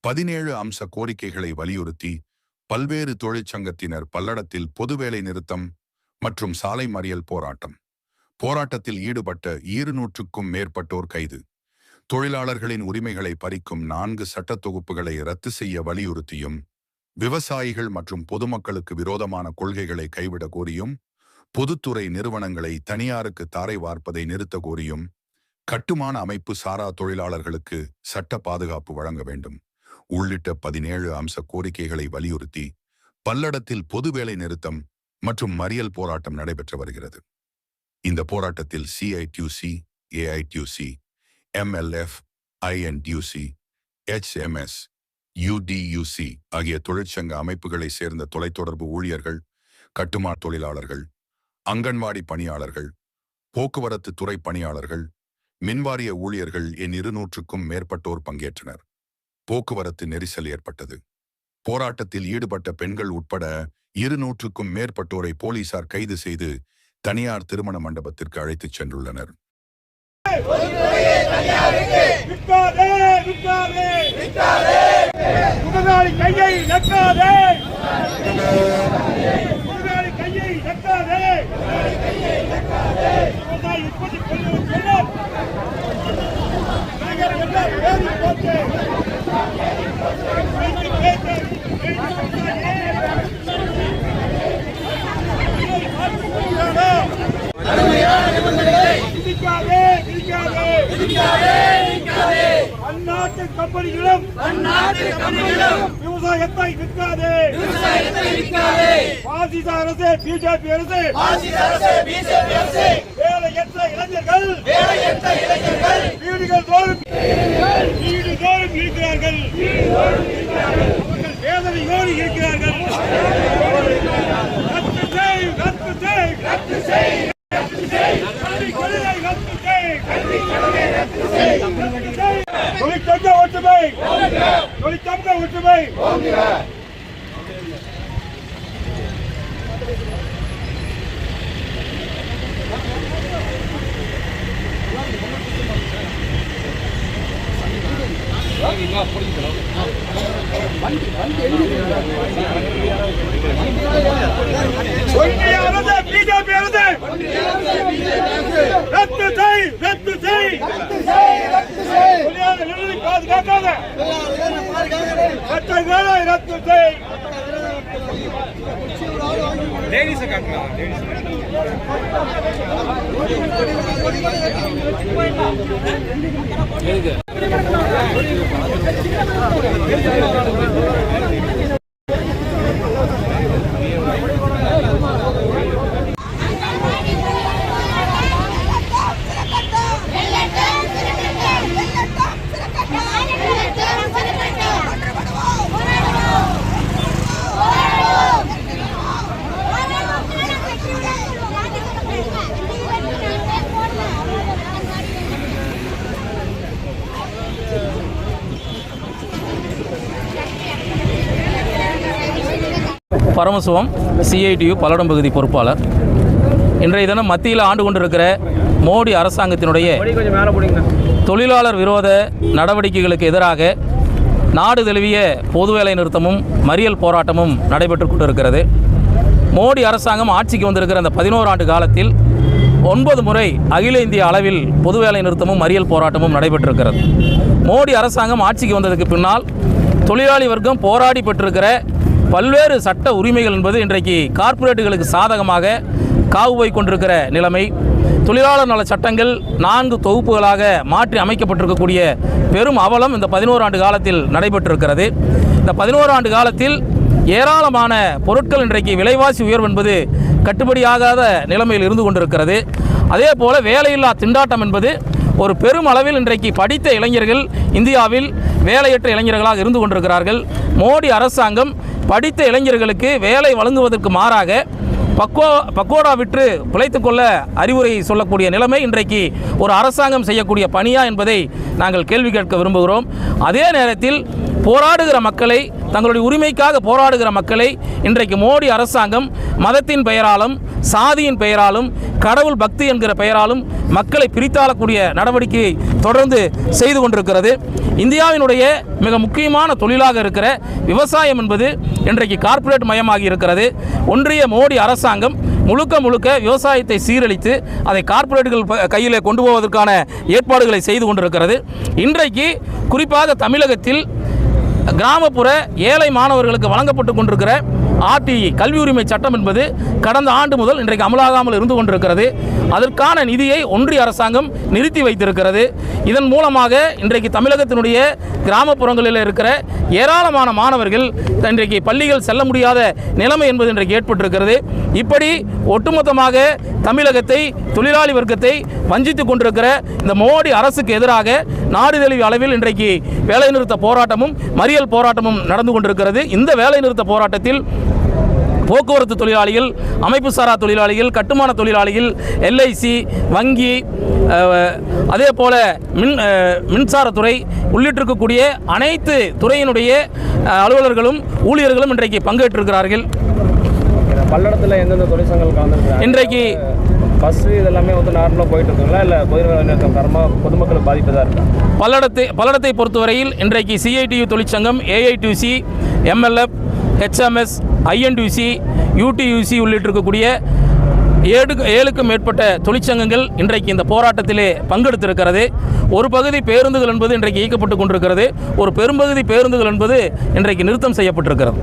பதினேழு அம்ச கோரிக்கைகளை வலியுறுத்தி பல்வேறு தொழிற்சங்கத்தினர் பல்லடத்தில் பொதுவேலை நிறுத்தம் மற்றும் சாலை மறியல் போராட்டம். போராட்டத்தில் ஈடுபட்ட இருநூற்றுக்கும் மேற்பட்டோர் கைது. தொழிலாளர்களின் உரிமைகளை பறிக்கும் நான்கு சட்ட தொகுப்புகளை ரத்து செய்ய வலியுறுத்தியும் விவசாயிகள் மற்றும் பொதுமக்களுக்கு விரோதமான கொள்கைகளை கைவிட கோரியும் பொதுத்துறை நிறுவனங்களை தனியாருக்கு தாரை வார்ப்பதை நிறுத்த கோரியும் கட்டுமான அமைப்பு சாரா தொழிலாளர்களுக்கு சட்ட பாதுகாப்பு வழங்க வேண்டும். உள்ளிட்ட பதினேழு அம்ச கோரிக்கைகளை வலியுறுத்தி பல்லடத்தில் பொது வேலை நிறுத்தம் மற்றும் மறியல் போராட்டம் நடைபெற்று வருகிறது. இந்த போராட்டத்தில் CITUC AITUC MLF INTUC HMS UTUC ஆகிய தொழிற்சங்க அமைப்புகளை சேர்ந்த தொலைத்தொடர்பு ஊழியர்கள் கட்டுமான தொழிலாளர்கள் அங்கன்வாடி பணியாளர்கள் போக்குவரத்து துறை பணியாளர்கள் மின்வாரிய ஊழியர்கள் என் இருநூற்றுக்கும் மேற்பட்டோர் பங்கேற்றனர். போக்குவரத்து நெரிசல் ஏற்பட்டது. போராட்டத்தில் ஈடுபட்ட பெண்கள் உட்பட இருநூற்றுக்கும் மேற்பட்டோரை போலீசார் கைது செய்து தனியார் திருமண மண்டபத்திற்கு அழைத்துச் சென்றுள்ளனர். முதலாளி கையை நக்காதே விவசாயி உற்பத்தி கொள்ளும் செல்லம் நாங்கள் எல்லாம் ஏறி பேச்சு. அந்நாட்டு கம்பெனிகளும் அந்நாட்டு கம்பெனிகளும் விவசாயத்தை விற்காதே. விவசாயத்தை விற்காதே. பாசிச அரசு பிஜேபி அரசு. ஆட்சி அரசு பிஜேபி அரசு. வேலையற்ற இளைஞர்கள். வேலையற்ற இளைஞர்கள். வீடுகள் தோறும் வீடு தோறும் இருக்கிறார்கள். அவர்கள் வேதனையோடு இருக்கிறார்கள் ரத்து செய் ரத்து செய் ரத்து செய் கல்வி கொள்கை ரத்து செய் ரத்து செய் தொழிற்சங்க ஒற்றுமை தொழிற்சங்க ஒற்றுமை ஒன்றிய அரசு பிஜேபி அரசு ரத்து செய் ரத்து செய். தொழிலாளர் நலனை லேடிஸ் சட்டங்களை லேடிஸ் செய் பரமசிவம் சிஐடியு பல்லடம் பகுதி பொறுப்பாளர். இன்றைய தினம் மத்தியில் ஆண்டு கொண்டிருக்கிற மோடி அரசாங்கத்தினுடைய தொழிலாளர் விரோத நடவடிக்கைகளுக்கு எதிராக நாடு தழுவிய பொது வேலை நிறுத்தமும் மறியல் போராட்டமும் நடைபெற்று கொண்டிருக்கிறது. மோடி அரசாங்கம் ஆட்சிக்கு வந்திருக்கிற அந்த பதினோரு ஆண்டு காலத்தில் ஒன்பது முறை அகில இந்திய அளவில் பொது வேலை நிறுத்தமும் மறியல் போராட்டமும் நடைபெற்றிருக்கிறது. மோடி அரசாங்கம் ஆட்சிக்கு வந்ததுக்கு பின்னால் தொழிலாளி வர்க்கம் போராடி பெற்றிருக்கிற பல்வேறு சட்ட உரிமைகள் என்பது இன்றைக்கு கார்ப்பரேட்டுகளுக்கு சாதகமாக காவு போய் கொண்டிருக்கிற நிலைமை. தொழிலாளர் நல சட்டங்கள் நான்கு தொகுப்புகளாக மாற்றி அமைக்கப்பட்டிருக்கக்கூடிய பெரும் அவலம் இந்த பதினோரு ஆண்டு காலத்தில் நடைபெற்றிருக்கிறது. இந்த பதினோரு ஆண்டு காலத்தில் ஏராளமான பொருட்கள் இன்றைக்கு விலைவாசி உயர்வு என்பது கட்டுப்படியாகாத நிலைமையில் இருந்து கொண்டிருக்கிறது. அதே போல் வேலையில்லா திண்டாட்டம் என்பது ஒரு பெரும் அளவில் இன்றைக்கு படித்த இளைஞர்கள் இந்தியாவில் வேலையற்ற இளைஞர்களாக இருந்து கொண்டிருக்கிறார்கள். மோடி அரசாங்கம் படித்த இளைஞர்களுக்கு வேலை வழங்குவதற்கு மாறாக பக்கோ பக்கோடா விற்று பிழைத்து கொள்ள அறிவுரை சொல்லக்கூடிய நிலைமை இன்றைக்கு ஒரு அரசாங்கம் செய்யக்கூடிய பணியா என்பதை நாங்கள் கேள்வி கேட்க விரும்புகிறோம். அதே நேரத்தில் போராடுகிற மக்களை தங்களுடைய உரிமைக்காக போராடுகிற மக்களை இன்றைக்கு மோடி அரசாங்கம் மதத்தின் பெயராலும் சாதியின் பெயராலும் கடவுள் பக்தி என்கிற பெயராலும் மக்களை பிரித்தாளக்கூடிய நடவடிக்கையை தொடர்ந்து செய்து கொண்டிருக்கிறது. இந்தியாவினுடைய மிக முக்கியமான தொழிலாக இருக்கிற விவசாயம் என்பது இன்றைக்கு கார்ப்பரேட் மயமாகி இருக்கிறது. ஒன்றிய மோடி அரசாங்கம் முழுக்க முழுக்க விவசாயத்தை சீரழித்து அதை கார்ப்பரேட்டுகள் ப- கையிலே கொண்டு போவதற்கான ஏற்பாடுகளை செய்து கொண்டிருக்கிறது. இன்றைக்கு குறிப்பாக தமிழகத்தில் கிராமப்புற ஏழை மாணவர்களுக்கு வழங்கப்பட்டு கொண்டிருக்கிற ஆர்டிஇ கல்வி உரிமை சட்டம் என்பது கடந்த ஆண்டு முதல் இன்றைக்கு அமலாகாமல் இருந்து கொண்டிருக்கிறது. அதற்கான நிதியை ஒன்றிய அரசாங்கம் நிறுத்தி வைத்திருக்கிறது. இதன் மூலமாக இன்றைக்கு தமிழகத்தினுடைய கிராமப்புறங்களில் இருக்கிற ஏராளமான மாணவர்கள் இன்றைக்கு பள்ளிகள் செல்ல முடியாத நிலைமை என்பது இன்றைக்கு ஏற்பட்டிருக்கிறது. இப்படி ஒட்டுமொத்தமாக தமிழகத்தை தொழிலாளி வர்க்கத்தை வஞ்சித்துக் கொண்டிருக்கிற இந்த மோடி அரசுக்கு எதிராக நாடு தழுவிய அளவில் இன்றைக்கு வேலைநிறுத்த போராட்டமும் மறியல் போராட்டமும் நடந்து கொண்டிருக்கிறது. இந்த வேலைநிறுத்த போராட்டத்தில் போக்குவரத்து தொழிலாளிகள் அமைப்பு சாரா தொழிலாளிகள் கட்டுமான தொழிலாளிகள் எல்ஐசி வங்கி அதே போல மின் மின்சாரத்துறை உள்ளிட்டிருக்கக்கூடிய அனைத்து துறையினுடைய அலுவலர்களும் ஊழியர்களும் இன்றைக்கு பங்கேற்றிருக்கிறார்கள். பல்லடத்தில் எந்தெந்த தொழிற்சங்கங்கள் கலந்துருக்காங்க இன்றைக்கு பஸ் இதெல்லாமே வந்து நார்மலாக போயிட்டு இருக்குங்களா இல்லை காரணமாக பொதுமக்களுக்கு பாதிப்பு தான் இருக்கா? பல்லடத்தை பல்லடத்தை பொறுத்தவரையில் இன்றைக்கு சிஐடியு தொழிற்சங்கம் AITC MLF HMS INTC UTUC உள்ளிட்டிருக்கக்கூடிய ஏழு ஏழுக்கும் மேற்பட்ட தொழிற்சங்கங்கள் இன்றைக்கு இந்த போராட்டத்திலே பங்கெடுத்திருக்கிறது. ஒரு பகுதி பேருந்துகள் என்பது இன்றைக்கு இயக்கப்பட்டு கொண்டிருக்கிறது. ஒரு பெரும்பகுதி பேருந்துகள் என்பது இன்றைக்கு நிறுத்தம் செய்யப்பட்டிருக்கிறது.